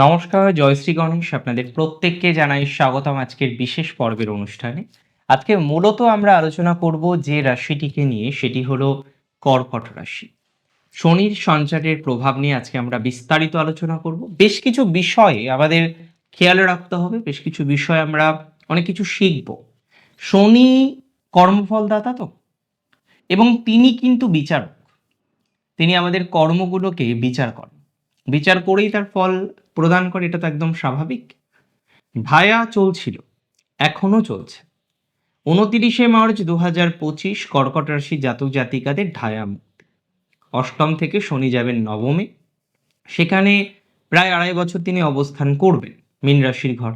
নমস্কার জয়শ্রী গণেশ। আপনাদের প্রত্যেককে জানাই স্বাগতম আজকের বিশেষ পর্বের অনুষ্ঠানে। আজকে মূলত আমরা আলোচনা করব যে রাশিটিকে নিয়ে, সেটি হলো কর্কট রাশি। শনির সঞ্চারের প্রভাব নিয়ে আজকে আমরা বিস্তারিত আলোচনা করব। বেশ কিছু বিষয়ে আমাদের খেয়াল রাখতে হবে, বেশ কিছু বিষয় আমরা অনেক কিছু শিখব। শনি কর্মফলদাতা তো, এবং তিনি কিন্তু বিচারক। তিনি আমাদের কর্মগুলোকে বিচার করেন। বিচার করেই তার ফল প্রদান করে, এটা তো একদম স্বাভাবিক। ভায়া চলছিল, এখনও চলছে। উনতিরিশে মার্চ দু হাজার পঁচিশ কর্কট রাশি জাতক জাতিকাদের ঢায়া মুক্তি অষ্টম থেকে শনি যাবেন নবমে। সেখানে প্রায় আড়াই বছর তিনি অবস্থান করবেন মীন রাশির ঘর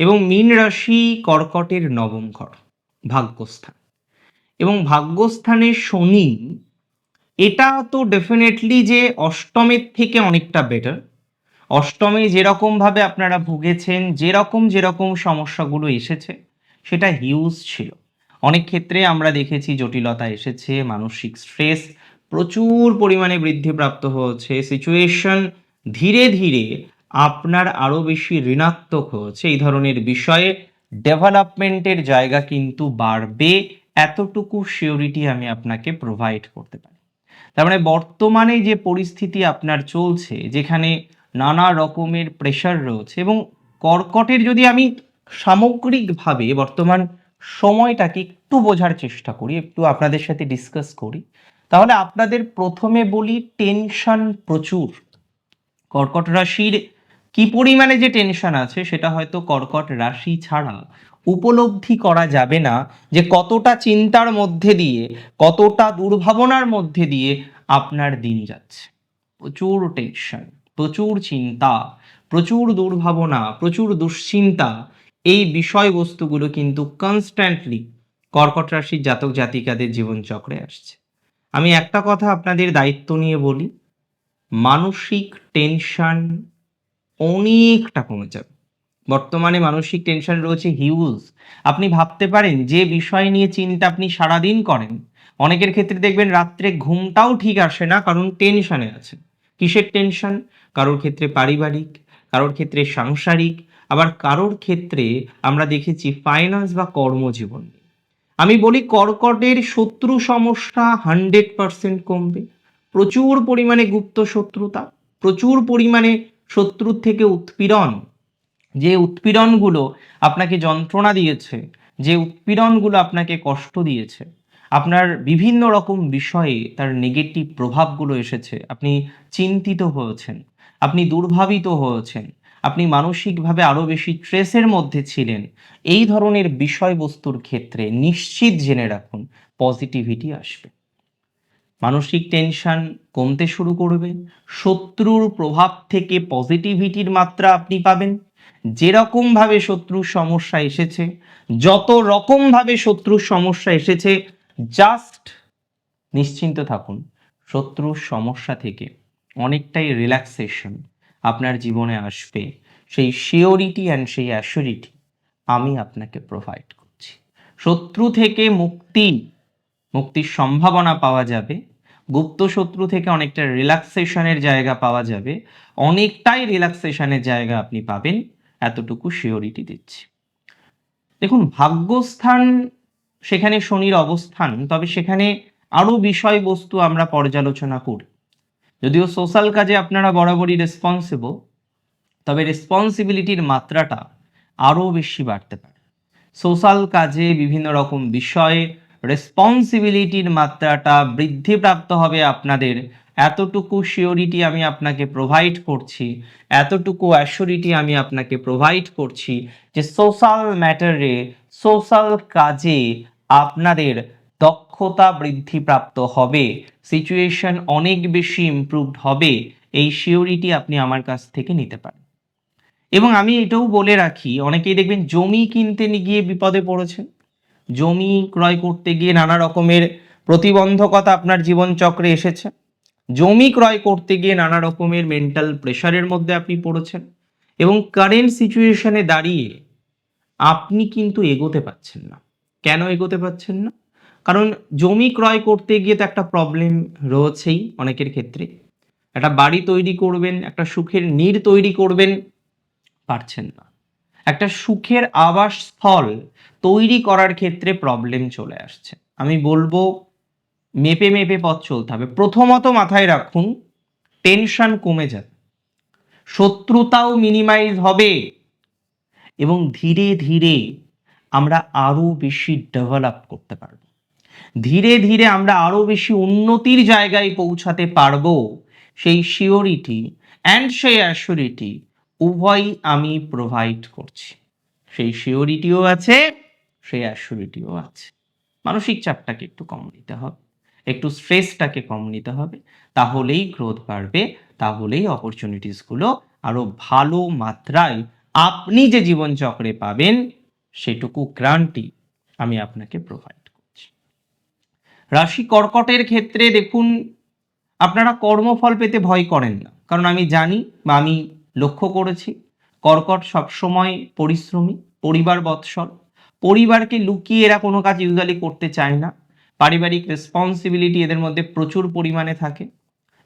এবং মীন রাশি কর্কটের নবম ঘর, ভাগ্যস্থান। এবং ভাগ্যস্থানে শনি, এটা তো ডেফিনেটলি যে অষ্টমের থেকে অনেকটা বেটার অষ্টমে যেরকমভাবে আপনারা ভুগেছেন, যেরকম যেরকম সমস্যাগুলো এসেছে, সেটা হিউজ ছিল। অনেক ক্ষেত্রে আমরা দেখেছি জটিলতা এসেছে, মানসিক স্ট্রেস প্রচুর পরিমাণে বৃদ্ধিপ্রাপ্ত হয়েছে সিচুয়েশন ধীরে ধীরে আপনার আরও বেশি ঋণাত্মক হয়েছে। এই ধরনের বিষয়ে ডেভেলপমেন্টের জায়গা কিন্তু বাড়বে, এতটুকু শিওরিটি আমি আপনাকে প্রোভাইড করতে পারি। তার মানে বর্তমানে যে পরিস্থিতি আপনার চলছে, যেখানে নানা রকমের প্রেশার রয়েছে এবং কর্কটের যদি আমি সামগ্রিকভাবে বর্তমান সময়টাকে একটু বোঝার চেষ্টা করি, একটু আপনাদের সাথে ডিসকাস করি, তাহলে আপনাদের প্রথমে বলি টেনশন প্রচুর। কর্কট রাশির কি পরিমাণে যে টেনশন আছে সেটা হয়তো কর্কট রাশি ছাড়া উপলব্ধি করা যাবে না যে কতটা চিন্তার মধ্যে দিয়ে, কতটা দুর্ভাবনার মধ্যে দিয়ে আপনার দিন যাচ্ছে। প্রচুর টেনশন প্রচুর চিন্তা, প্রচুর দুর্ভাবনা, প্রচুর দুশ্চিন্তা, এই বিষয়বস্তুগুলো কিন্তু কনস্ট্যান্টলি কর্কট রাশির জাতক জাতিকাদের জীবনচক্রে আসছে। আমি একটা কথা আপনাদের দায়িত্ব নিয়ে বলি, মানসিক টেনশন অনেকটা কমে যাবে। বর্তমানে মানসিক টেনশন রয়েছে হিউজ আপনি ভাবতে পারেন, যে বিষয় নিয়ে চিন্তা আপনি সারাদিন করেন, অনেকের ক্ষেত্রে দেখবেন রাত্রে ঘুমটাও ঠিক আসে না কারণ টেনশনে আছে কিসের টেনশন কারোর ক্ষেত্রে পারিবারিক, কারোর ক্ষেত্রে সাংসারিক, আবার কারোর ক্ষেত্রে আমরা দেখেছি ফাইন্যান্স বা কর্মজীবন আমি বলি কর্কটের শত্রু সমস্যা হান্ড্রেড পার্সেন্ট কমবে। প্রচুর পরিমাণে গুপ্ত শত্রুতা, প্রচুর পরিমাণে শত্রুর থেকে উৎপীড়ন। যে উৎপীড়নগুলো আপনাকে যন্ত্রণা দিয়েছে, যে উৎপীড়নগুলো আপনাকে কষ্ট দিয়েছে আপনার বিভিন্ন রকম বিষয়ে তার নেগেটিভ প্রভাবগুলো এসেছে। আপনি চিন্তিত হয়েছেন, আপনি দুর্ভাবিত হয়েছেন, আপনি মানসিকভাবে আরও বেশি স্ট্রেসের মধ্যে ছিলেন। এই ধরনের বিষয়বস্তুর ক্ষেত্রে নিশ্চিত জেনে রাখুন পজিটিভিটি আসবে। মানসিক টেনশন কমতে শুরু করবে, শত্রুর প্রভাব থেকে পজিটিভিটির মাত্রা আপনি পাবেন। যেরকমভাবে শত্রুর সমস্যা এসেছে, যত রকমভাবে শত্রুর সমস্যা এসেছে জাস্ট নিশ্চিন্ত থাকুন, শত্রুর সমস্যা থেকে অনেকটাই রিল্যাক্সেশন আপনার জীবনে আসবে। সেই শিওরিটি অ্যান্ড সেই অ্যাসিউরিটি আমি আপনাকে প্রোভাইড করছি। শত্রু থেকে মুক্তি, মুক্তির সম্ভাবনা পাওয়া যাবে। গুপ্ত শত্রু থেকে অনেকটা রিল্যাক্সেশনের জায়গা পাওয়া যাবে। অনেকটাই রিল্যাক্সেশনের জায়গা আপনি পাবেন। এতটুকু শিওরিটি দিচ্ছি। দেখুন, ভাগ্যস্থান সেখানে শনির অবস্থান, তবে সেখানে আরও বিষয়বস্তু আমরা পর্যালোচনা করি। যদিও সোশ্যাল কাজে আপনারা বরাবরই রেসপন্সিবল তবে রেসপন্সিবিলিটির মাত্রাটা আরও বেশি বাড়তে পারে। সোশ্যাল কাজে বিভিন্ন রকম বিষয়ে রেসপন্সিবিলিটির মাত্রাটা বৃদ্ধিপ্রাপ্ত হবে আপনাদের। এতটুকু শিওরিটি আমি আপনাকে প্রোভাইড করছি, এতটুকু অ্যাসিওরিটি আমি আপনাকে প্রোভাইড করছি যে সোশ্যাল ম্যাটারে সোশ্যাল কাজে আপনাদের দক্ষতা বৃদ্ধিপ্রাপ্ত হবে সিচুয়েশন অনেক বেশি ইমপ্রুভড হবে, এই শিওরিটি আপনি আমার কাছ থেকে নিতে পারেন। এবং আমি এটাও বলে রাখি, অনেকেই দেখবেন জমি কিনতে গিয়ে বিপদে পড়েছেন। জমি ক্রয় করতে গিয়ে নানা রকমের প্রতিবন্ধকতা আপনার জীবনচক্রে এসেছে। জমি ক্রয় করতে গিয়ে নানা রকমের মেন্টাল প্রেশারের মধ্যে আপনি পড়েছেন। এবং কারেন্ট সিচুয়েশনে দাঁড়িয়ে আপনি কিন্তু এগোতে পারছেন না। কেন এগোতে পারছেন না? কারণ জমি ক্রয় করতে গিয়ে তো একটা প্রবলেম রয়েছেই অনেকের ক্ষেত্রে। একটা বাড়ি তৈরি করবেন, একটা সুখের নীড় তৈরি করবেন, পারছেন না। একটা সুখের আবাসস্থল তৈরি করার ক্ষেত্রে প্রবলেম চলে আসছে। আমি বলব, মেপে মেপে পথ চলতে হবে। প্রথমত মাথায় রাখুন টেনশন কমে যাবে। শত্রুতাও মিনিমাইজ হবে। এবং ধীরে ধীরে আমরা আরও বেশি ডেভেলপ করতে পারব। ধীরে ধীরে আমরা আরও বেশি উন্নতির জায়গায় পৌঁছাতে পারব, সেই শিওরিটি অ্যান্ড সেই অ্যাসিওরিটি উভয়ই আমি প্রোভাইড করছি। সেই শিওরিটিও আছে, সেই অ্যাসিওরিটিও আছে। মানসিক চাপটাকে একটু কম নিতে হবে, একটু স্ট্রেসটাকে কম নিতে হবে, তাহলেই গ্রোথ বাড়বে, তাহলেই অপরচুনিটিসগুলো আরও ভালো মাত্রায় আপনি যে জীবনচক্রে পাবেন, সেটুকু গ্রান্টি আমি আপনাকে প্রোভাইড করছি। রাশি কর্কটের ক্ষেত্রে দেখুন, আপনারা কর্মফল পেতে ভয় করেন না। কারণ আমি জানি বা আমি লক্ষ্য করেছি, কর্কট সবসময় পরিশ্রমী, পরিবার বৎসল। পরিবারকে লুকিয়ে এরা কোনো কাজ ইউজুয়ালি করতে চায় না। পারিবারিক রেসপন্সিবিলিটি এদের মধ্যে প্রচুর পরিমাণে থাকে।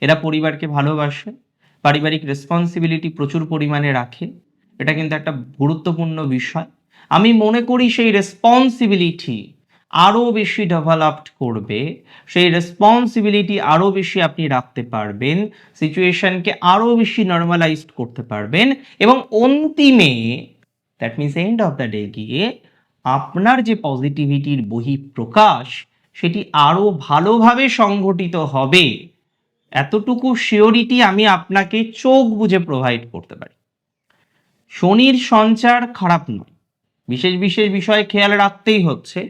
এরা পরিবারকে ভালোবাসে, পারিবারিক রেসপন্সিবিলিটি প্রচুর পরিমাণে রাখে। এটা কিন্তু একটা গুরুত্বপূর্ণ বিষয়। আমি মনে করি সেই রেসপন্সিবিলিটি আরও বেশি ডেভেলপড করবে, সেই রেসপন্সিবিলিটি আরও বেশি আপনি রাখতে পারবেন সিচুয়েশনকে আরও বেশি নর্মালাইজড করতে পারবেন এবং অন্তিমে that means end of the day গিয়ে আপনার যে পজিটিভিটির বহিঃপ্রকাশ, সেটি আরও ভালোভাবে সংঘটিত হবে। এতটুকু শিওরিটি আমি আপনাকে চোখ বুঝে প্রোভাইড করতে পারি। শনির সঞ্চার খারাপ নয়। বিশেষ বিশেষ বিষয়ে খেয়াল রাখতেই হচ্ছে,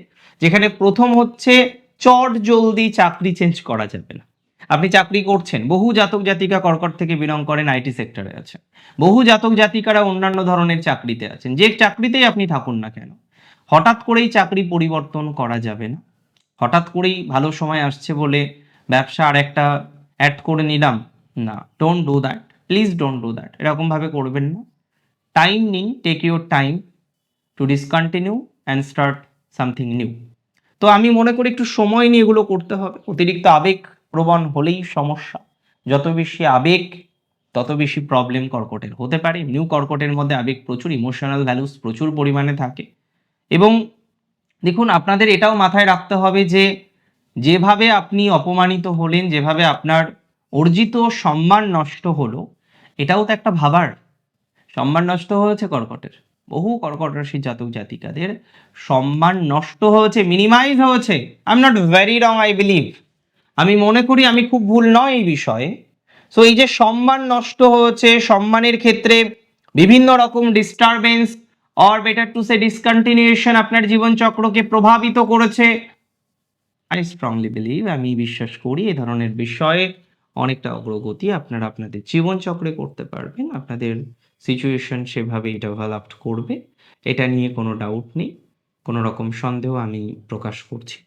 যেখানে প্রথম হচ্ছে চট জলদি চাকরি চেঞ্জ করা যাবে না। আপনি চাকরি করছেন, বহু জাতক জাতিকা কর্কট থেকে বিলং করেন আইটি সেক্টরে আছেন। বহু জাতক জাতিকারা অন্যান্য ধরনের চাকরিতে আছেন, যে চাকরিতেই আপনি থাকুন না কেন? হঠাৎ করেই চাকরি পরিবর্তন করা যাবে না। হঠাৎ করেই ভালো সময় আসছে বলে ব্যবসা আর একটা অ্যাড করে নিলাম। না don't do that please don't do that এরকমভাবে করবেন না। টাইম নিন take your time to discontinue and start something new তো আমি মনে করি একটু সময় নিয়ে এগুলো করতে হবে। অতিরিক্ত আবেগ প্রবণ হলেই সমস্যা। যত বেশি আবেগ, তত বেশি প্রবলেম কর্কটের। হতে পারে নিউ কর্কটের মধ্যে আবেগ প্রচুর ইমোশনাল ভ্যালুস প্রচুর পরিমাণে থাকে। এবং দেখুন, আপনাদের এটাও মাথায় রাখতে হবে যে, যেভাবে আপনি অপমানিত হলেন, যেভাবে আপনার অর্জিত সম্মান নষ্ট হলো, এটাও তো একটা ভাবার সম্মান নষ্ট হয়েছে কর্কটের। বহু কর্কট রাশির জাতক জাতিকাদের সম্মান নষ্ট হয়েছে মিনিমাইজ হয়েছে। I am not very wrong I believe আমি মনে করি আমি খুব ভুল নয় এই বিষয়ে। সো এই যে সম্মান নষ্ট হয়েছে, সম্মানের ক্ষেত্রে বিভিন্ন রকম disturbance or better to say discontinuation আপনার জীবনচক্রকে প্রভাবিত করেছে। আই স্ট্রংলি বিলিভ আমি বিশ্বাস করি এ ধরনের বিষয়ে অনেকটা অগ্রগতি আপনারা আপনাদের জীবনচক্রে করতে পারবেন। আপনাদের সিচুয়েশন সেভাবেই ডেভেলপড করবে এটা নিয়ে কোনো ডাউট নেই কোনো রকম সন্দেহ আমি প্রকাশ করছি।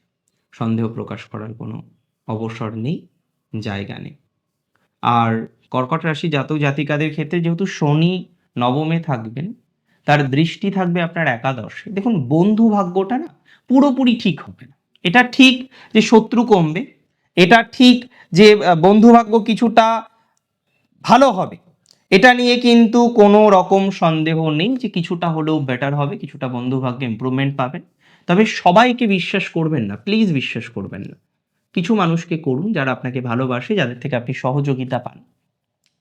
সন্দেহ প্রকাশ করার কোনো অবসর নেই জায়গা নেই। আর কর্কট রাশি জাতক জাতিকাদের ক্ষেত্রে যেহেতু শনি নবমে থাকবেন তার দৃষ্টি থাকবে আপনার একাদশে। দেখুন বন্ধু ভাগ্যটা না পুরোপুরি ঠিক হবে না। এটা ঠিক যে শত্রু কমবে এটা ঠিক যে আহ, বন্ধু ভাগ্য কিছুটা ভালো হবে। এটা নিয়ে কিন্তু কোনো রকম সন্দেহ নেই যে কিছুটা হলেও বেটার হবে, কিছুটা বন্ধু ভাগ্যে ইম্প্রুভমেন্ট পাবেন। তবে সবাইকে বিশ্বাস করবেন না প্লিজ বিশ্বাস করবেন না। কিছু মানুষকে করুন যারা আপনাকে ভালোবাসে, যাদের থেকে আপনি সহযোগিতা পান।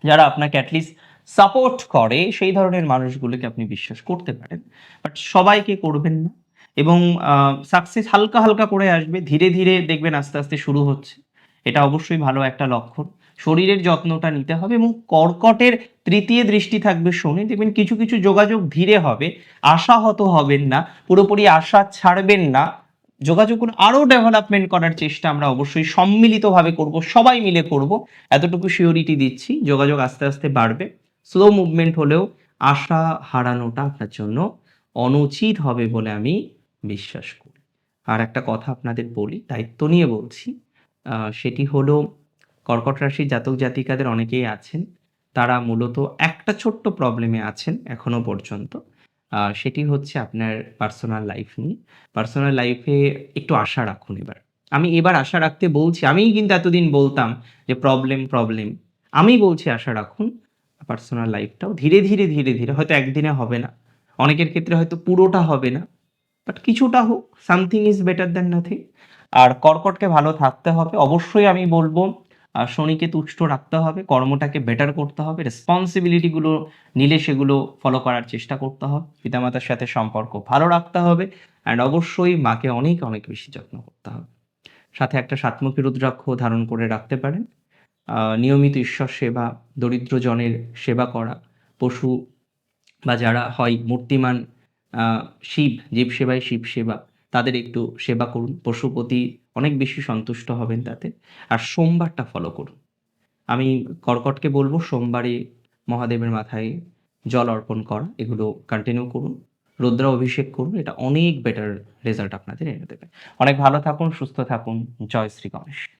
যারা আপনাকে অ্যাটলিস্ট সাপোর্ট করে, সেই ধরনের মানুষগুলোকে আপনি বিশ্বাস করতে পারেন। বাট সবাইকে করবেন না। এবং সাকসেস হালকা হালকা করে আসবে, ধীরে ধীরে দেখবেন আস্তে আস্তে শুরু হচ্ছে। এটা অবশ্যই ভালো একটা লক্ষণ। শরীরের যত্নটা নিতে হবে এবং কর্কটের তৃতীয় দৃষ্টি থাকবে শনি। দেখবেন কিছু কিছু যোগাযোগ ধীরে হবে, আশাহত হবেন না, পুরোপুরি আশা ছাড়বেন না। যোগাযোগগুলো আরও ডেভেলপমেন্ট করার চেষ্টা আমরা অবশ্যই সম্মিলিতভাবে করব, সবাই মিলে করব। এতটুকু সিওরিটি দিচ্ছি, যোগাযোগ আস্তে আস্তে বাড়বে। স্লো মুভমেন্ট হলেও আশা হারানোটা আপনার জন্য অনুচিত হবে বলে আমি বিশ্বাস করি। আর একটা কথা আপনাদের বলি, দায়িত্ব নিয়ে বলছি সেটি হলো কর্কট রাশির জাতক জাতিকাদের অনেকেই আছেন। তারা মূলত একটা ছোট্ট প্রবলেমে আছেন এখনও পর্যন্ত। সেটি হচ্ছে আপনার পার্সোনাল লাইফ নিয়ে। পার্সোনাল লাইফে একটু আশা রাখুন এবার। আমি এবার আশা রাখতে বলছি, আমিই কিন্তু এতদিন বলতাম যে প্রবলেম প্রবলেম আমি বলছি আশা রাখুন পার্সোনাল লাইফটাও ধীরে ধীরে ধীরে ধীরে। হয়তো একদিনে হবে না। অনেকের ক্ষেত্রে হয়তো পুরোটা হবে না। বাট কিছুটা হোক something is better than nothing আর কর্কটকে ভালো থাকতে হবে। অবশ্যই আমি বলব শনিকে তুষ্ট রাখতে হবে, কর্মটাকে বেটার করতে হবে রেসপন্সিবিলিটিগুলো নিলে সেগুলো ফলো করার চেষ্টা করতে হবে, পিতামাতার সাথে সম্পর্ক ভালো রাখতে হবে অ্যান্ড অবশ্যই মাকে অনেক অনেক বেশি যত্ন করতে হবে। সাথে একটা সাতমুখী রুদ্রাক্ষ ধারণ করে রাখতে পারেন। নিয়মিত ঈশ্বর সেবা দরিদ্রজনের সেবা করা, পশু বা যারা হয় মূর্তিমান শিব, জীব সেবায় শিব সেবা। তাদের একটু সেবা করুন। পশুপতি অনেক বেশি সন্তুষ্ট হবেন তাতে। আর সোমবারটা ফলো করুন। আমি কর্কটকে বলব, সোমবারে মহাদেবের মাথায় জল অর্পণ করা, এগুলো কন্টিনিউ করুন। রুদ্রা অভিষেক করুন, এটা অনেক বেটার রেজাল্ট আপনাদের এনে দেবে। অনেক ভালো থাকুন, সুস্থ থাকুন। জয় শ্রী গণেশ।